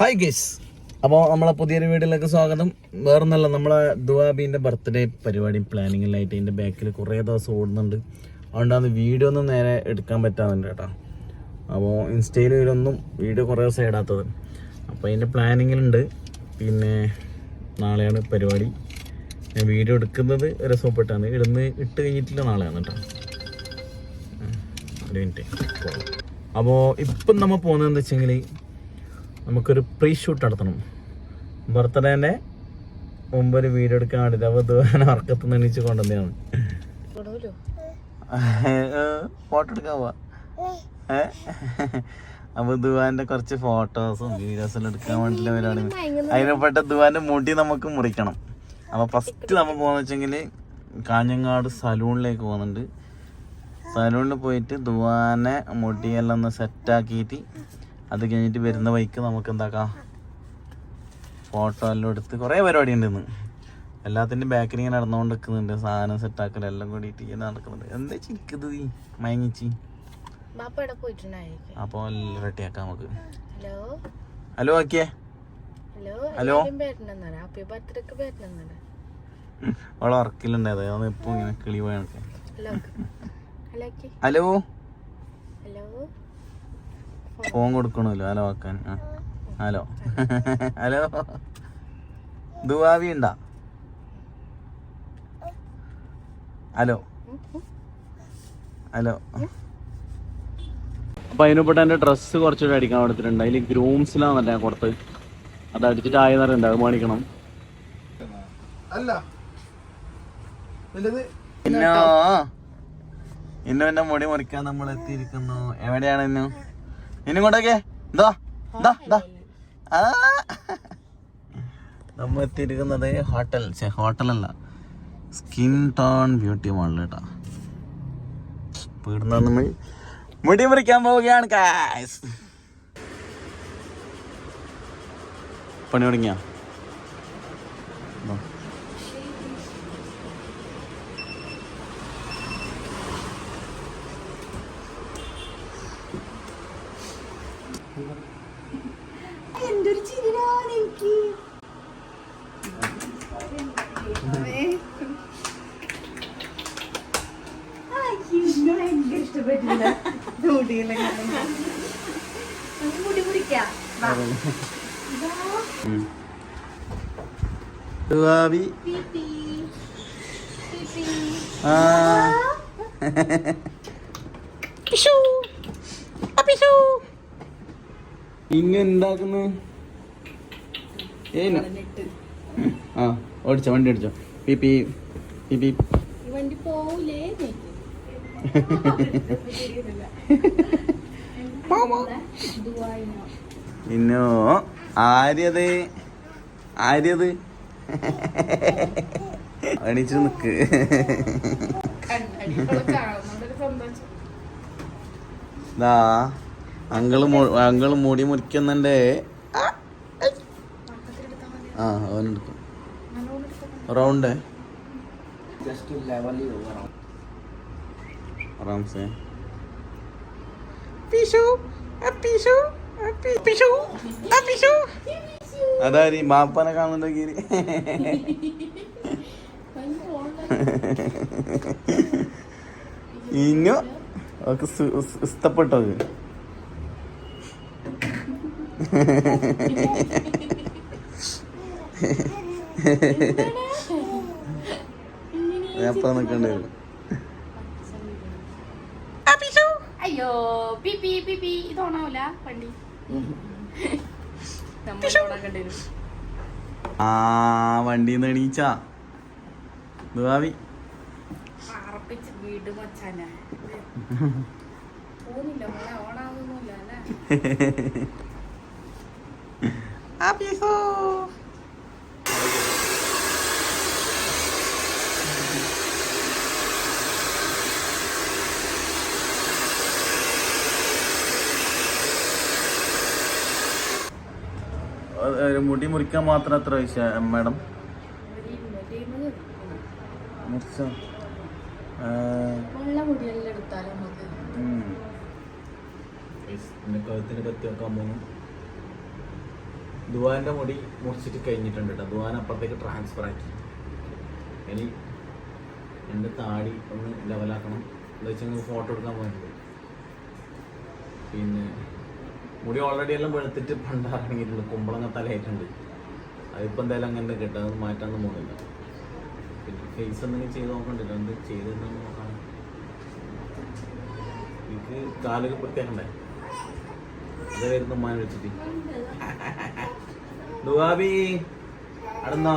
Hi guys അപ്പോൾ നമ്മളെ പുതിയൊരു വീഡിയോയിലേക്ക് സ്വാഗതം. വേറെ ഒന്നല്ല നമ്മളെ ദുവാബീന്റെ ബർത്ത്ഡേ പരിപാടി പ്ലാനിങ്ങിലായിട്ട് ഇതിന്റെ ബാക്കിൽ കുറേ ദിവസം ഓടുന്നുണ്ട്. അതുകൊണ്ടാണ് വീഡിയോ ഒന്നും നേരെ എടുക്കാൻ പറ്റാറുണ്ട് കേട്ടോ. അപ്പോൾ ഇൻസ്റ്റയിൽ ഇതിലൊന്നും വീഡിയോ കുറേ ദിവസം ഇടാത്തത്. അപ്പോൾ അതിന്റെ പ്ലാനിങ്ങിലുണ്ട് പിന്നെ നാളെയാണ് പരിപാടി. ഞാൻ വീഡിയോ എടുക്കുന്നത് രസപ്പെട്ടാണ്. ഇടുന്ന് ഇട്ട് കഴിഞ്ഞിട്ടില്ല നാളെയാണ് കേട്ടോ. ഒരു മിനിറ്റ് അപ്പോൾ ഇപ്പം നമ്മൾ പോകുന്നത് എന്താ വെച്ചെങ്കിൽ നമുക്കൊരു പ്രീ ഷൂട്ട് നടത്തണം. ബർത്ത്ഡേന്റെ മുമ്പ് ഒരു വീഡിയോ എടുക്കാൻ വേണ്ടിയിട്ട് അപ്പോൾ ദുവാന അർക്കത്ത് നിന്ന് എണീച്ച് കൊണ്ടുവന്നെയാണ് ഫോട്ടോ എടുക്കാൻ പോവാ. അപ്പൊ ദുവാന്റെ കുറച്ച് ഫോട്ടോസും വീഡിയോസും എടുക്കാൻ വേണ്ടിയിട്ട് വരാണ് അതിനെപ്പെട്ട ദുവാന്റെ മുടി നമുക്ക് മുറിക്കണം. അപ്പൊ ഫസ്റ്റ് നമ്മൾ പോകുന്ന വെച്ചെങ്കിൽ കാഞ്ഞങ്ങാട് സലൂണിലേക്ക് പോകുന്നുണ്ട്. സലൂണിൽ പോയിട്ട് ദുവാനെ മുടിയെല്ലാം ഒന്ന് സെറ്റാക്കിയിട്ട് അത് കഴിഞ്ഞിട്ട് വരുന്ന വഴിക്ക് നമുക്ക് എന്താക്കാം ഫോട്ടോ എല്ലാം എടുത്ത് കുറേ പരിപാടി ഉണ്ട് ഇന്ന് എല്ലാത്തിന്റെയും ബാക്കിൽ ഇങ്ങനെ നടന്നുകൊണ്ട് നിൽക്കുന്നുണ്ട്. സാധനം സെറ്റാക്കൽ എല്ലാം കൂടിയിട്ട് ഇങ്ങനെ നടക്കുന്നുണ്ട്. എന്താ ചിരിക്കുന്നത് നീ മയങ്ങിച്ചി. അപ്പോൾ റെഡിയാക്കാം നമുക്ക്. ഹലോ? ഹലോ ആക്കിയേ. ഹലോ? അവളെ ഉറക്കിലുണ്ടായത് അതാണ് ഇപ്പോൾ ഇങ്ങനെ കിളി പോയ ഹലോ? ഹലോ? ഫോൺ കൊടുക്കണമല്ലോ. ഹലോ ആക്കാൻ ആ ഹലോ. ഹലോ. ദുവാവി ഉണ്ടാ ഹലോ. ഹലോ. അപ്പൊ അതിനുപെട്ട് എന്റെ ഡ്രസ്സ് കുറച്ചുകൂടെ അടിക്കാൻ കൊടുത്തിട്ടുണ്ട്. അതിൽ ഗ്രൂംസിലാന്നല്ല ഞാൻ കൊടുത്ത്. അത് അടിച്ചിട്ട് ആയെന്ന് പറയുന്നുണ്ട് അത് മേടിക്കണം. അല്ല. ഇന്നോ? ഇന്നു എന്റെ മുടി മുറിക്കാൻ നമ്മൾ എത്തിയിരിക്കുന്നു. എവിടെയാണ് ഇന്നു? ഇന്നും കൊണ്ടൊക്കെ നമ്മൾ എത്തിയിരിക്കുന്നത് ഹോട്ടൽ ഹോട്ടലല്ല. സ്കിൻ ടോൺ ബ്യൂട്ടി മാളിൽ കേട്ടാ. വീടുന്ന നമ്മൾ മുടി മുറിക്കാൻ പോവുകയാണ് കാസ് പണി തുടങ്ങിയ? ദുവാവി ആ. ഇങ്ങ എന്താക്കുന്നു? ഏനു ആ ഓടിച്ചോ വണ്ടി ഓടിച്ചോ. പി പി പി പി. ഈ വണ്ടി പോവൂലേ ഇന്നോ? ആര്യത്. ആര്യത്. അണിച്ചു നിക്ക്. ദാ അങ്കിൾ അങ്കിൾ മുടി മുറിക്കുന്നുണ്ട്. ആ റൗണ്ട്. ജസ്റ്റ് ലെവൽ ആറാംസേ അതാരി ബാപ്പനെ കാണുന്നുണ്ടെങ്കിൽ ഇഞ്ഞു ഒക്കെ സു- സ് ഇഷ്ടപ്പെട്ടോ ഇത്? ഞാൻ അപ്പൊ നിക്കണ്ടേ. അയ്യോ പിപി പിപി ഇത് ഓണാവൂല വണ്ടി. ആ വണ്ടിന്ന് എണീച്ച. മോളെ ഓണാവുന്നില്ല അല്ലേ? മുടി മുറിക്കാൻ മാത്രം എത്ര പൈസ മാഡം? മുറിച്ച? എന്റെ കഴുത്തിന് പറ്റി വെക്കാൻ പോകുന്നു. മുടി മുറിച്ചിട്ട് കഴിഞ്ഞിട്ടുണ്ട് കേട്ടോ. ദുവാൻ അപ്പുറത്തേക്ക് ട്രാൻസ്ഫർ ആക്കി. ഇനി എന്റെ താടി ഒന്ന് ലെവലാക്കണം എന്താ വെച്ചാൽ ഫോട്ടോ എടുക്കാൻ പോയിട്ടുണ്ട്. പിന്നെ മുടി ഓൾറെഡി എല്ലാം വെളുത്തിട്ട് പണ്ടാറങ്ങിയിട്ടുണ്ട്. കുമ്പളങ്ങ തലയായിട്ടുണ്ട്. അതിപ്പോൾ എന്തായാലും അങ്ങനെ കിട്ടും. അത് മാറ്റാനൊന്നും പോകുന്നില്ല. പിന്നെ ഫേസ് എന്തെങ്കിലും ചെയ്ത് നോക്കണ്ടില്ല. എന്ത് ചെയ്തെന്ന് നോക്കാം. എനിക്ക് കാലൊക്കെ വൃത്തിയാക്കണ്ടേ? അത് വരുന്ന ഉമ്മാനെ വിളിച്ചിട്ട്. അടുന്നോ.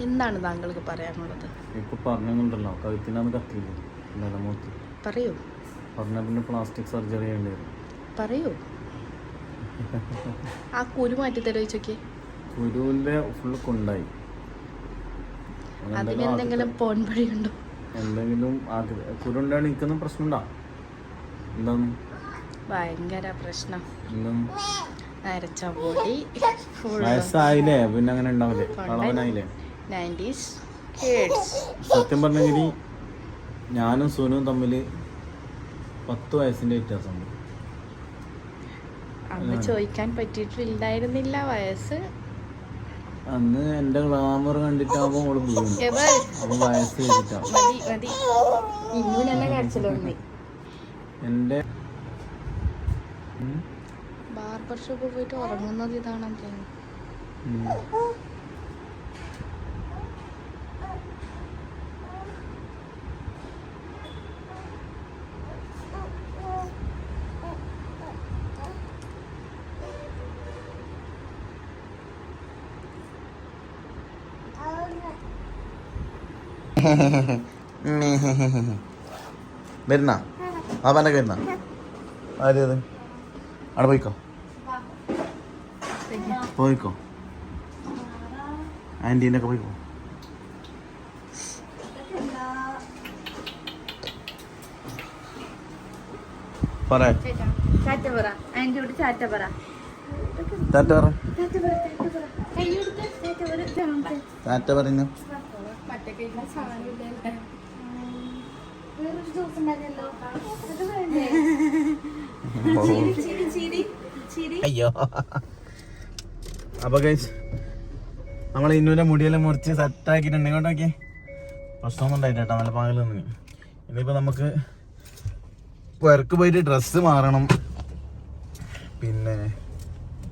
എന്താണ് താങ്കൾക്ക് പറയാനുള്ളത്? ഇപ്പൊ പറഞ്ഞുണ്ടല്ലോ കവിത്തിനാന്ന് കത്തിയില്ല? പറയൂ. പറഞ്ഞ പിന്നെ പ്ലാസ്റ്റിക് സർജറി വരും. പറയൂ. ആ കുരു മാറ്റി തരുമോ ചോദിക്കേ കുരുവിന്റെ ഫുള്ള് കൊണ്ടായി. അതിനെന്തെങ്കിലും പോൺ വഴിയുണ്ടോ എന്തെങ്കിലും കുരുണ്ടാണ് നിൽക്കുന്ന പ്രശ്നമുണ്ടാ? എന്താണ്? ഭയങ്കര പ്രശ്നം. പൊടി വയസ്സായില്ലേ? പിന്നെ അങ്ങനെ ഉണ്ടാവില്ലേ? കളവനായില്ലേ നയന്റീസ് കിഡ്സ് സത്യം പറഞ്ഞെങ്കിൽ ഞാനും സുനും തമ്മിൽ പത്ത് വയസ്സിന്റെ വ്യത്യാസമുണ്ട്. അന്ന് ചോദിക്കാൻ പറ്റിയിട്ടില്ലായിരുന്നില്ല വയസ്സ്. അന്ന് എന്റെ ഗ്ലാമർ കണ്ടിട്ടാവുമ്പോ അവൾ പോകും അപ്പൊ വയസ്സ് വെച്ചിട്ടാവും എന്റെ ബാർബർ ഷോപ്പ് പോയിട്ട് ഉറങ്ങുന്നത് ഇതാണെന്ന് തോന്നുന്നു. വരുന്ന? ബാബാനൊക്കെ പറഞ്ഞ വരുന്ന ആര് അത് അവിടെ പോയിക്കോ. പോയിക്കോ. ആന്റീന്റെ ഒക്കെ പോയിക്കോ. പറ. ചാറ്റ പറ. ആന്റിയോട് ചാറ്റ പറ. ടാറ്റ പറ. ചാറ്റ പറ ചിരി ചിരി ചിരി അയ്യോ. അപ്പൊ ഗൈസ് നമ്മൾ ഇന്നുവിന്റെ മുടിയെല്ലാം മുറിച്ച് സെറ്റാക്കിയിട്ടുണ്ട് ഇങ്ങോട്ട് നോക്കി പ്രശ്നമൊന്നും ഉണ്ടായില്ല കേട്ടോ. നല്ല പാകൽ നിന്ന്. ഇനിയിപ്പോ നമുക്ക് വർക്ക് പോയിട്ട് ഡ്രസ്സ് മാറണം. പിന്നെ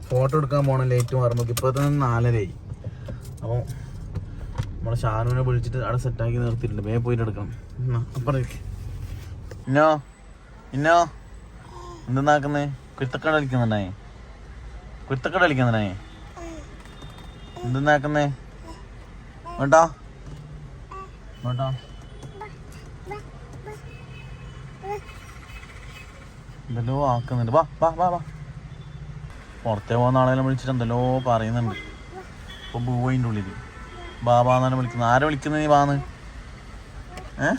ഫോട്ടോ എടുക്കാൻ പോകണം ലേറ്റ് മാറുമ്പോൾ ഇപ്പോൾ തന്നെ നാലരയായി. അപ്പോൾ നമ്മളെ ഷാനുവിനെ വിളിച്ചിട്ട് അവിടെ സെറ്റാക്കി നിർത്തിയിട്ടുണ്ട്. വേഗം പോയിട്ട് എടുക്കണം. അപ്പുറത്തേക്ക് ഇന്നോ? ഇന്നോ? എന്തെന്നാക്കുന്നേ കുരുത്തക്കട കളിക്കുന്നുണ്ടായി കുരുത്തക്കട കളിക്കുന്നുണ്ടായി എന്തെന്നാക്കുന്നേ വേട്ടോ വേട്ടോ എന്തെല്ലോ ആക്കുന്നുണ്ട്. വാ വാ വാ വാ. പുറത്തേ പോകുന്ന ആളെല്ലാം വിളിച്ചിട്ട് എന്തെല്ലോ പറയുന്നുണ്ട്. ഇപ്പൊ ബൂവതിന്റെ ഉള്ളിൽ ബാബാന്നാണ് വിളിക്കുന്നത്. ആരെ വിളിക്കുന്നത് നീ ബാന്ന്? ഏ?